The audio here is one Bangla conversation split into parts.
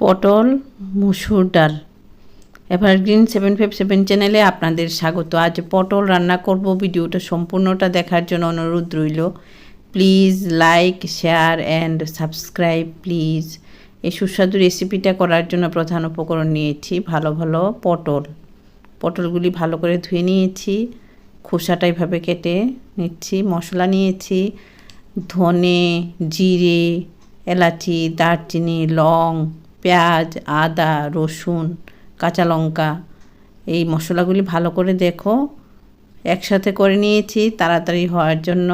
পটল, মুসুর ডাল। এভারগ্রিন সেভেন ফাইভ সেভেন চ্যানেলে আপনাদের স্বাগত। আজ পটল রান্না করব। ভিডিওটা সম্পূর্ণটা দেখার জন্য অনুরোধ রইল। Please like, share and subscribe please. এই সুস্বাদু রেসিপিটা করার জন্য প্রধান উপকরণ নিয়েছি ভালো ভালো পটল। পটলগুলি ভালো করে ধুয়ে নিয়েছি। খোসাটা এভাবে কেটে নিচ্ছি, মশলা নিয়েছি। ধনে, জিরে, এলাচি, দারচিনি, লং পেঁয়াজ, আদা, রসুন, কাঁচা লঙ্কা, এই মশলাগুলি ভালো করে দেখো। একসাথে করে নিয়েছি তাড়াতাড়ি হওয়ার জন্য।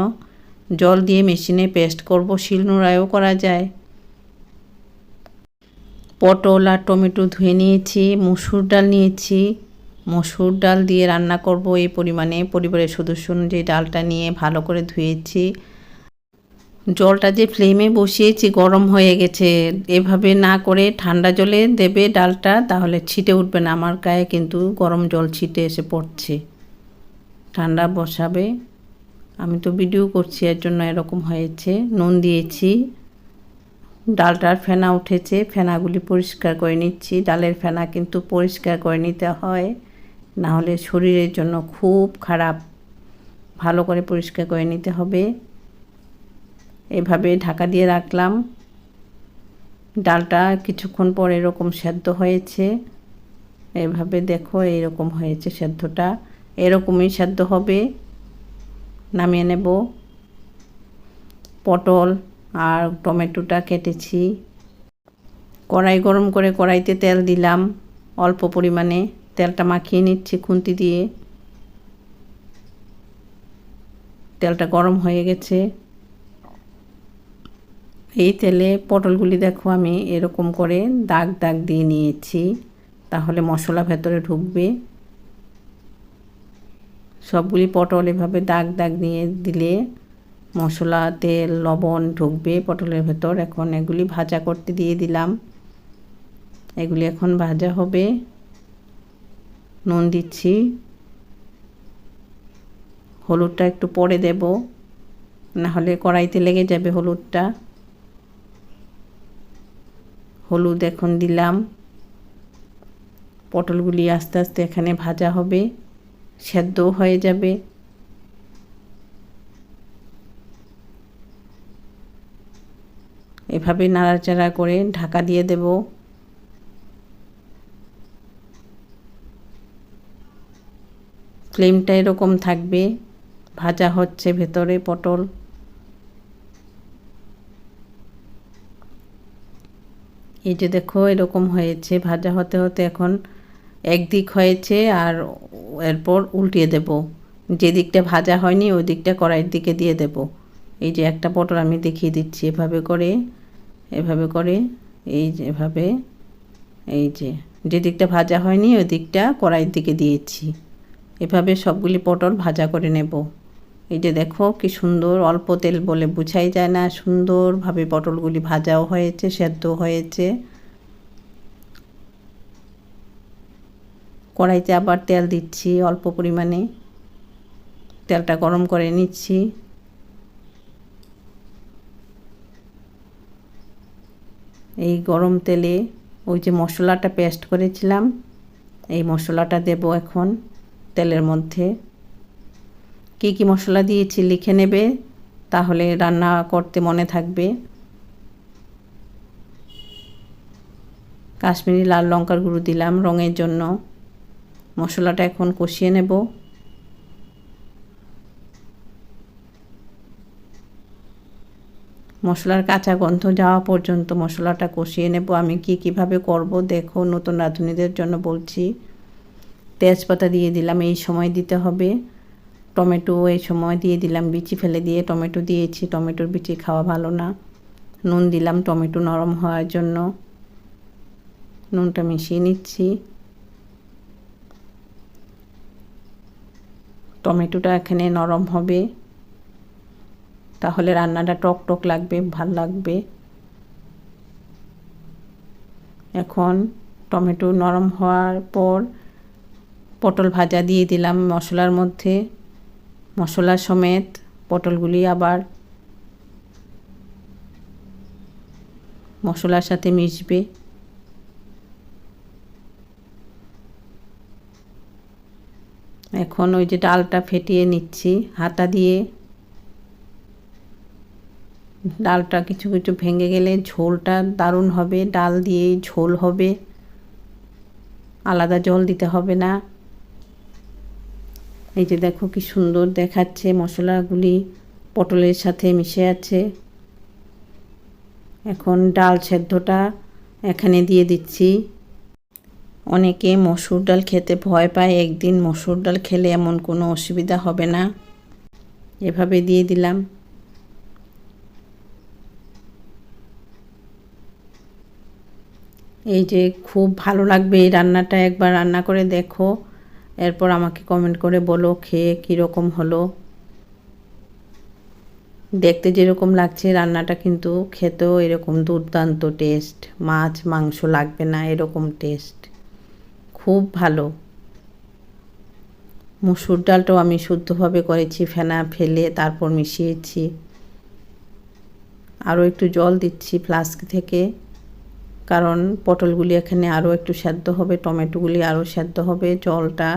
জল দিয়ে মেশিনে পেস্ট করব, শিলনোড়ায়ও করা যায়। পটল আর টমেটো ধুয়ে নিয়েছি, মুসুর ডাল নিয়েছি। মসুর ডাল দিয়ে রান্না করব এই পরিমাণে। পরিবারের সদস্য অনুযায়ী ডালটা নিয়ে ভালো করে ধুয়েছি। জলটা যে ফ্লেমে বসিয়েছি, গরম হয়ে গেছে। এভাবে না করে ঠান্ডা জলে দেবে ডালটা, তাহলে ছিটে উঠবে না। আমার গায়ে কিন্তু গরম জল ছিটে এসে পড়ছে। ঠান্ডা বসাবে। আমি তো ভিডিও করছি, এর জন্য এরকম হয়েছে। নুন দিয়েছি। ডালটার ফেনা উঠেছে। ফেনাগুলি পরিষ্কার করে নিচ্ছি। ডালের ফেনা কিন্তু পরিষ্কার করে নিতে হয়। না হলে শরীরের জন্য খুব খারাপ। ভালো করে পরিষ্কার করে নিতে হবে। এভাবে ঢাকা দিয়ে রাখলাম। ডালটা কিছুক্ষণ পর এরকম সেদ্ধ হয়েছে। এভাবে দেখো এরকম হয়েছে সেদ্ধটা। এরকমই সেদ্ধ হবে। নামিয়ে নেব। পটল আর টমেটোটা কেটেছি। কড়াই গরম করে কড়াইতে তেল দিলাম। অল্প পরিমাণে তেলটা মাখিয়ে নিচ্ছি খুন্তি দিয়ে। তেলটা গরম হয়ে গেছে। এই তেলে পটলগুলি দেখো আমি এরকম করে দাগ দাগ দিয়ে নিয়েছি। তাহলে মশলা ভেতরে ঢুকবে। সবগুলি পটল এভাবে দাগ দাগ দিয়ে দিলে মশলা, তেল, লবণ ঢুকবে পটলের ভেতর। এখন এগুলি ভাজা করতে দিয়ে দিলাম। এগুলি এখন ভাজা হবে। নুন দিচ্ছি। হলুদটা একটু পরে দেব। না হলে কড়াইতে লেগে যাবে হলুদটা। হলুদ এখন দিলাম। পটলগুলি আস্তে আস্তে এখানে ভাজা হবে, সেদ্ধও হয়ে যাবে। এভাবে নাড়াচাড়া করে ঢাকা দিয়ে দেব। ফ্লেমটা এরকম থাকবে, ভাজা হচ্ছে ভেতরে পটল। এই যে দেখো, এরকম হয়েছে। ভাজা হতে হতে এখন একদিক হয়েছে আর এরপর উল্টিয়ে দেব। যে দিকটা ভাজা হয়নি, ওই দিকটা কড়াইয়ের দিকে দিয়ে দেব। এই যে একটা পটল আমি দেখিয়ে দিচ্ছি এভাবে করে এভাবে করে, এই যে এভাবে, এই যে। যে দিকটা ভাজা হয়নি, ওই দিকটা কড়াইয়ের দিকে দিয়েছি। এভাবে সবগুলি পটল ভাজা করে নেব। এই যে দেখো, কি সুন্দর, অল্প তেল বলে বুঝাই যায় না, সুন্দরভাবে পটলগুলি ভাজাও হয়েছে সেদ্ধ হয়েছে। কড়াইতে আবার তেল দিচ্ছি অল্প পরিমাণে। তেলটা গরম করে নিচ্ছি। এই গরম তেলে ওই যে মশলাটা পেস্ট করেছিলাম, এই মশলাটা দেব এখন তেলের মধ্যে। কী কী মশলা দিয়েছি লিখে নেবে, তাহলে রান্না করতে মনে থাকবে। কাশ্মীরি লাল লঙ্কার গুঁড়ো দিলাম রঙের জন্য। মশলাটা এখন কষিয়ে নেব। মশলার কাঁচা গন্ধ যাওয়া পর্যন্ত মশলাটা কষিয়ে নেব। আমি কি কীভাবে করব দেখো, নতুন রাঁধুনিদের জন্য বলছি। তেজপাতা দিয়ে দিলাম, এই সময় দিতে হবে। টমেটো এই সময় দিয়ে দিলাম, বিচি ফেলে দিয়ে টমেটো দিয়েছি। টমেটোর বিচি খাওয়া ভালো না। নুন দিলাম, টমেটো নরম হওয়ার জন্য। নুনটা মিশিয়ে নিচ্ছি। টমেটোটা এখানে নরম হবে। তাহলে রান্নাটা টক টক লাগবে, ভালো লাগবে। এখন টমেটো নরম হওয়ার পর পটল ভাজা দিয়ে দিলাম মশলার মধ্যে। মশলা সমেত, পটলগুলি আবার মশলার সাথে মিশবে। এখন ওই যে ডালটা ফেটিয়ে নিচ্ছি, হাতা দিয়ে। ডালটা কিছু কিছু ভেঙে গেলে ঝোলটা দারুণ হবে, ডাল দিয়ে ঝোল হবে। আলাদা জল দিতে হবে না। এই যে দেখো কি সুন্দর দেখাচ্ছে মশলাগুলি, পটলের সাথে মিশে আছে। এখন ডাল সেদ্ধটা এখানে দিয়ে দিচ্ছি। অনেকে মসুর ডাল খেতে ভয় পায়, একদিন মসুর ডাল খেলে এমন কোনো অসুবিধা হবে না। এভাবে দিয়ে দিলাম। এই যে খুব ভালো লাগবে এই রান্নাটা, একবার রান্না করে দেখো। এরপর আমাকে কমেন্ট করে বলো খেয়ে কীরকম হলো। দেখতে যেরকম লাগছে রান্নাটা কিন্তু খেতেও এরকম দুর্দান্ত টেস্ট মাছ, মাংস লাগবে না এরকম টেস্ট খুব ভালো। মুসুর ডালটাও আমি শুদ্ধভাবে করেছি, ফেনা ফেলে তারপর মিশিয়েছি। আরও একটু জল দিচ্ছি ফ্লাস্ক থেকে। কারণ পটলগুলি এখানে আরও একটু সেদ্ধ হবে, টমেটোগুলি আরও সেদ্ধ হবে। জলটা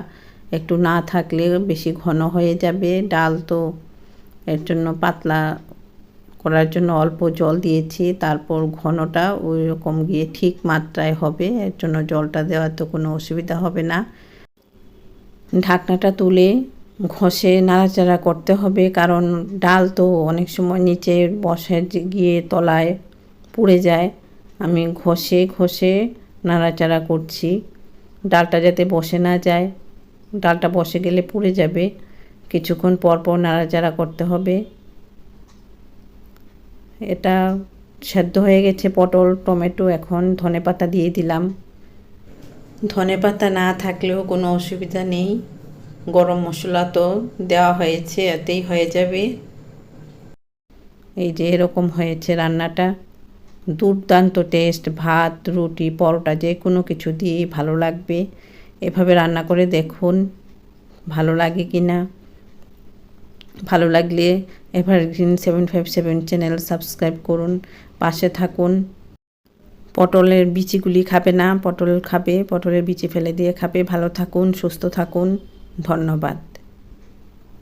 একটু না থাকলে বেশি ঘন হয়ে যাবে। ডাল তো এর জন্য পাতলা করার জন্য অল্প জল দিয়েছি, তারপর ঘনটা ওই রকম গিয়ে ঠিক মাত্রায় হবে। এর জন্য জলটা দেওয়ার তো কোনো অসুবিধা হবে না। ঢাকনাটা তুলে ঘষে নাড়াচাড়া করতে হবে, কারণ ডাল তো অনেক সময় নিচে বসে গিয়ে তলায় পুড়ে যায়। আমি ঘষে ঘষে নাড়াচাড়া করছি। ডালটা যাতে বসে না যায়। ডালটা বসে গেলে পুড়ে যাবে। কিছুক্ষণ পর পর নাড়াচাড়া করতে হবে। এটা সেদ্ধ হয়ে গেছে পটল, টমেটো। এখন ধনে পাতা দিয়ে দিলাম। ধনে পাতা না থাকলেও কোনো অসুবিধা নেই। গরম মশলা তো দেওয়া হয়েছে, এতেই হয়ে যাবে। এই যে এরকম হয়েছে রান্নাটা। দুর্দান্ত টেস্ট ভাত, রুটি, পরোটা, যে কোনো কিছু দিয়েই ভালো লাগবে। এভাবে রান্না করে দেখুন, ভালো লাগে কি না। ভালো লাগলে evergreen seven five seven channel subscribe করুন, পাশে থাকুন। পটলের বিচিগুলি খাবে না, পটল খাবে, পটলের বিচি ফেলে দিয়ে খাবে। ভালো থাকুন, সুস্থ থাকুন, ধন্যবাদ।